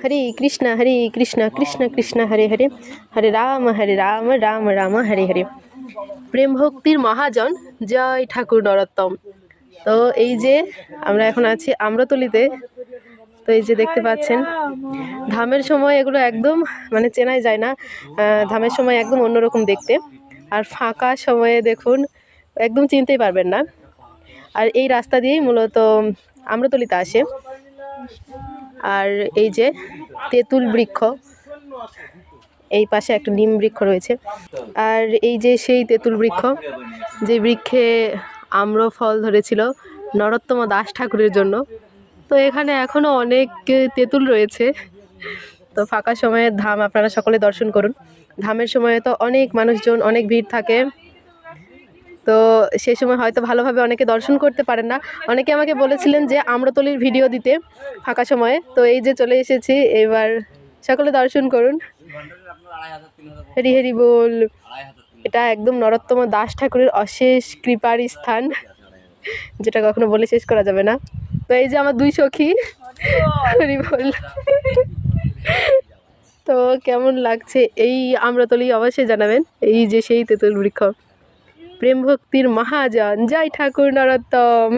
হরে কৃষ্ণ হরে কৃষ্ণ কৃষ্ণ কৃষ্ণ, হরে হরে। হরে রাম হরে রাম রাম রাম, হরে হরে। প্রেম ভক্তির মহাজন, জয় ঠাকুর নরোত্তম। তো এই যে আমরা এখন আছি আম্রতলিতে, তো এই যে দেখতে পাচ্ছেন, ধামের সময় এগুলো একদম মানে চেনাই যায় না ধামের সময় একদম অন্যরকম দেখতে। আর ফাঁকা সময়ে দেখুন, একদম চিনতেই পারবেন না। আর এই রাস্তা দিয়েই মূলত আম্রতলিতে আসে। আর এই যে তেঁতুল বৃক্ষ, এই পাশে একটা নিম বৃক্ষ রয়েছে। আর এই যে সেই তেঁতুল বৃক্ষ, যে বৃক্ষে আম্র ফল ধরেছিল নরোত্তম দাস ঠাকুরের জন্য। তো এখানে এখনও অনেক তেঁতুল রয়েছে। তো ফাঁকা সময়ে ধাম আপনারা সকলে দর্শন করুন। ধামের সময়ে তো অনেক মানুষজন, অনেক ভিড় থাকে। তো সেই সময় হয়তো ভালোভাবে অনেকে দর্শন করতে পারেন না। অনেকে আমাকে বলেছিলেন যে আম্রতলির ভিডিও দিতে ফাঁকা সময়ে। তো এই যে চলে এসেছি, এবার সকলে দর্শন করুন। হরি হেরি বল। এটা একদম নরোত্তম দাস ঠাকুরের অশেষ কৃপার স্থান, যেটা কখনো বলে শেষ করা যাবে না। তো এই যে আমার দুই সখী, হরি বল। তো কেমন লাগছে এই আম্রতলি অবশ্যই জানাবেন, এই যে সেই তেঁতুল বৃক্ষ। প্রেম ভক্তির মহাজন জয় ঠাকুর নরোত্তম।